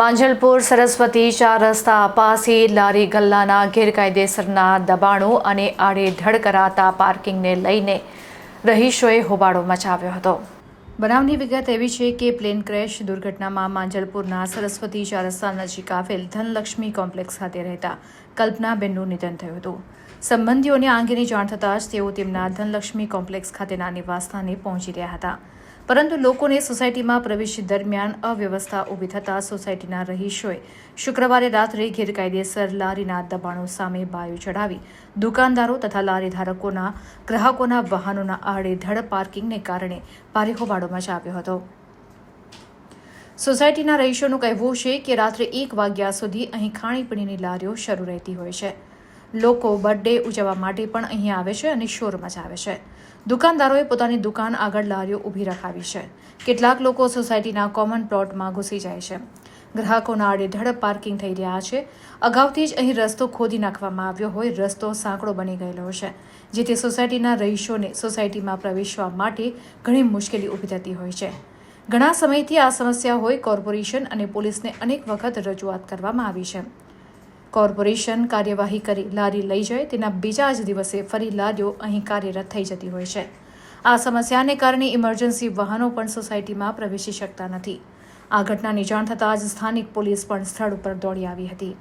માંજલપુર સરસ્વતી ચાર રસ્તા પાસે લારી ગલ્લાના ગેરકાયદેસરના દબાણો અને આડેધડ કરાતા પાર્કિંગને લઈને રહીશોએ હોબાળો મચાવ્યો હતો. બનાવની વિગત એવી છે કે પ્લેન ક્રેશ દુર્ઘટનામાં માંજલપુરના સરસ્વતી ચાર રસ્તા નજીક આવેલ ધનલક્ષ્મી કોમ્પ્લેક્સ ખાતે રહેતા કલ્પનાબેનનું નિધન થયું હતું. સંબંધીઓને આ અંગેની જાણ થતાં જ તેઓ તેમના ધનલક્ષ્મી કોમ્પ્લેક્સ ખાતેના નિવાસસ્થાને પહોંચી રહ્યા હતા. પરંતુ લોકોને સોસાયટીમાં પ્રવેશ દરમિયાન અવ્યવસ્થા ઊભી થતાં સોસાયટીના રહીશોએ શુક્રવારે રાત્રે ગેરકાયદેસર લારીના દબાણો સામે બાયો ચડાવી દુકાનદારો તથા લારી ધારકોના ગ્રાહકોના વાહનોના આડેધડ પાર્કિંગને કારણે ભારે હોબાળો મચાવ્યો હતો. સોસાયટીના રહીશોનું કહેવું છે કે રાત્રે એક વાગ્યા સુધી અહીં ખાણીપીણીની લારીઓ શરૂ રહેતી હોય છે. લોકો બર્થડે ઉજવવા માટે પણ અહીં આવે છે અને શોર મચાવે છે. દુકાનદારોએ પોતાની દુકાન આગળ લારીઓ ઊભી રખાવી છે. કેટલાક લોકો સોસાયટીના કોમન પ્લોટમાં ઘૂસી જાય છે. ગ્રાહકોના આડેધડ પાર્કિંગ થઈ રહ્યા છે. અગાઉથી જ અહીં રસ્તો ખોદી નાખવામાં આવ્યો હોય રસ્તો સાંકડો બની ગયેલો છે, જેથી સોસાયટીના રહીશોને સોસાયટીમાં પ્રવેશવા માટે ઘણી મુશ્કેલી ઊભી થતી હોય છે. ઘણા સમયથી આ સમસ્યા હોય કોર્પોરેશન અને પોલીસને અનેક વખત રજૂઆત કરવામાં આવી છે. કોર્પોરેશન કાર્યવાહી કરી લારી લઈ જાય તેના બીજા જ દિવસે ફરી લારીઓ અહીં કાર્યરત થઈ જતી હોય છે. આ સમસ્યાને કારણે ઇમરજન્સી વાહનો પણ સોસાયટીમાં પ્રવેશી શકતા નથી. આ ઘટનાની જાણ થતાં જ સ્થાનિક પોલીસ પણ સ્થળ ઉપર દોડી આવી હતી.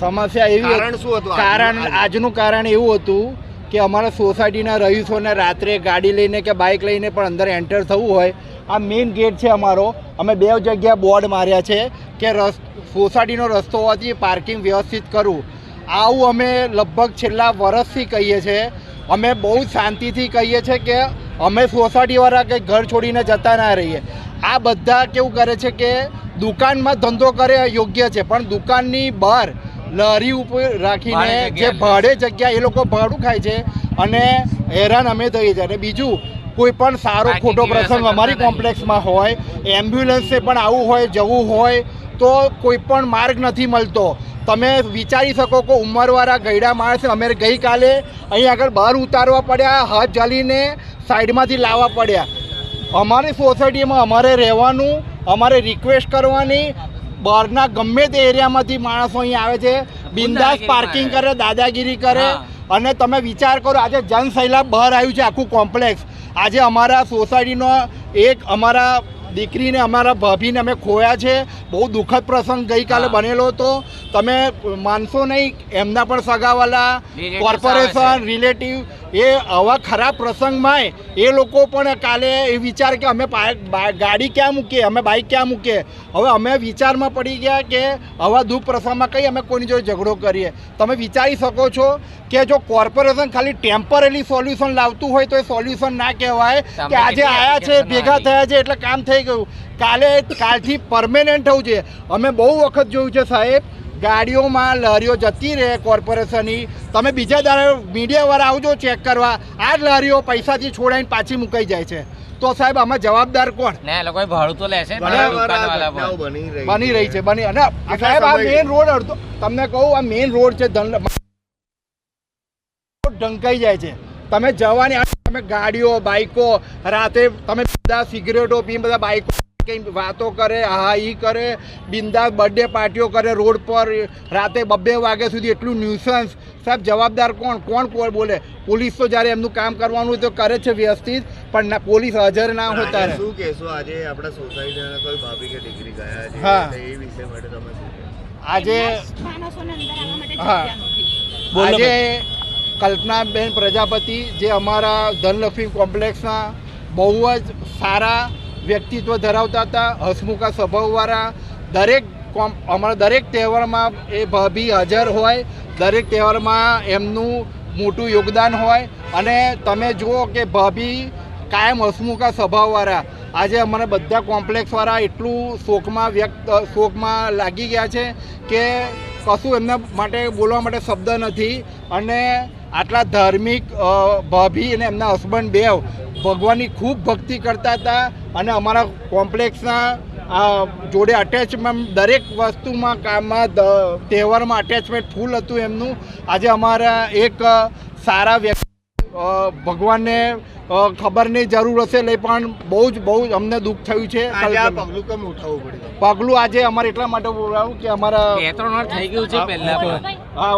સમસ્યા એવી કારણ શું હતું? કારણ આજનું? આજનું કારણ એવું હતું કે અમારા સોસાયટીના રહીશોને રાત્રે ગાડી લઈને કે બાઇક લઈને પણ અંદર એન્ટર થવું હોય. આ મેઇન ગેટ છે અમારો. અમે બે જગ્યા બોર્ડ માર્યા છે કે રસ, સોસાયટીનો રસ્તો હોવાથી પાર્કિંગ વ્યવસ્થિત કરવું આવું અમે લગભગ છેલ્લા વર્ષથી કહીએ છીએ અમે બહુ શાંતિથી કહીએ છીએ કે અમે સોસાયટીવાળા કંઈ ઘર છોડીને જતા ના રહીએ. આ બધા કેવું કરે છે કે દુકાનમાં ધંધો કરે યોગ્ય છે, પણ દુકાનની બહાર લારી ઉપર રાખીને જે ભાડે જગ્યા એ લોકો ભાડું ખાય છે અને હેરાન અમે થઈએ છીએ અને બીજું કોઈ પણ સારો ખોટો પ્રસંગ અમારી કોમ્પ્લેક્સમાં હોય એમ્બ્યુલન્સે પણ આવું હોય જવું હોય તો કોઈ પણ માર્ગ નથી મળતો. તમે વિચારી શકો કે ઉંમરવાળા ગયડા માણસ અમે ગઈકાલે અહીં આગળ બહાર ઉતારવા પડ્યા હાથ જાલીને સાઈડમાંથી લાવવા પડ્યા. અમારી સોસાયટીમાં અમારે રહેવાનું અમારે રિક્વેસ્ટ કરવાની બહારના ગમે તે એરિયામાંથી માણસો અહીં આવે છે બિંદાસ પાર્કિંગ કરે. દાદાગીરી કરે અને તમે વિચાર કરો આજે જનસૈલાબ બહાર આવ્યું છે આખું કોમ્પ્લેક્સ. આજે અમારા સોસાયટીનો એક અમારા દીકરીને અમારા ભાભીને અમે ખોયા છે. બહુ દુઃખદ પ્રસંગ ગઈકાલે બનેલો હતો. તમે માનશો નહીં એમના પણ સગાવાલા કોર્પોરેશન રિલેટિવ એ આવા ખરાબ પ્રસંગમાં એ લોકો પણ કાલે એ વિચાર કે અમે ગાડી ક્યાં મૂકીએ? અમે બાઇક ક્યાં મૂકીએ? હવે અમે વિચારમાં પડી ગયા કે આવા દુઃખ પ્રસંગમાં કઈ અમે કોઈની જોડે ઝઘડો કરીએ. તમે વિચારી શકો છો કે જો કોર્પોરેશન ખાલી ટેમ્પરરી સોલ્યુશન લાવતું હોય તો એ સોલ્યુશન ના કહેવાય કે આજે આવ્યા છે ભેગા થયા છે એટલે કામ થઈ ગયું. કાલે કાલથી પરમેનન્ટ થવું છે અમે બહુ વખત જોયું છે સાહેબ ગાડીઓમાં લહેરીઓ જતી રહે કોર્પોરેશનની. તમે બીજા દાડે મીડિયાવાળા આવજો ચેક કરવા. આ જ લહેરીઓ પૈસાથી છોડાઈને પાછી મુકાઈ જાય છે. તો સાહેબ આમાં જવાબદાર કોણ? ને લોકો ભાડું તો લેશે. બની રહી છે. બની. અને સાહેબ આ મેઇન રોડ અડધો તમને કહું આ મેઇન રોડ છે ધન ઢંકાઈ જાય છે. તમે જવાની તમે ગાડીઓ બાઇકો રાતે તમે બધા સિગરેટો પી બધા બાઈકો કંઈ વાતો કરે હા ઈ કરે બિંદાસ બર્થડે પાર્ટીઓ કરે રોડ પર રાતે બબ્બે વાગ્યા સુધી એટલું ન્યુસન્સ સાહેબ જવાબદાર કોણ? કોણ કોણ બોલે? પોલીસ તો જ્યારે એમનું કામ કરવાનું હોય તો કરે છે વ્યવસ્થિત પણ ના પોલીસ હાજર ના હોતા શું કહેશો? આજે આપણા સોસાયટીના કોઈ ભાભી કે દીકરી ગયા છે હા. એ વિશે માટે તમે આજે માણસોને અંદર આવવા માટે હા. આજે કલ્પનાબેન પ્રજાપતિ જે અમારા ધનલક્ષ્મી કોમ્પ્લેક્સના બહુ જ સારા વ્યક્તિત્વ ધરાવતા હતા, હસમુખા સ્વભાવવાળા. દરેક કોમ અમારા દરેક તહેવારમાં એ ભાભી હાજર હોય, દરેક તહેવારમાં એમનું મોટું યોગદાન હોય. અને તમે જુઓ કે ભાભી કાયમ હસમુખા સ્વભાવવાળા. આજે અમારા બધા કોમ્પ્લેક્સવાળા એટલું શોકમાં વ્યક્ત શોકમાં લાગી ગયા છે કે કશું એમના માટે બોલવા માટે શબ્દ નથી. અને આટલા ધાર્મિક ભાભી અને એમના હસબન્ડ બેવ ભગવાનની ખૂબ ભક્તિ કરતા હતા અને અમારા કોમ્પ્લેક્સના આ જોડે અટેચમેન્ટ દરેક વસ્તુમાં કામમાં તહેવારમાં અટેચમેન્ટ ફૂલ હતું એમનું. આજે અમારા એક સારા વ્યક્તિ ભગવાનને ખબરની જરૂર હશે એટલે પણ બહુ જ બહુ જ અમને દુઃખ થયું છે. પગલું કેમ ઉઠાવવું પડ્યું? પગલું આજે અમારે એટલા માટે બોલાવું કે અમારા થઈ ગયું છે પહેલા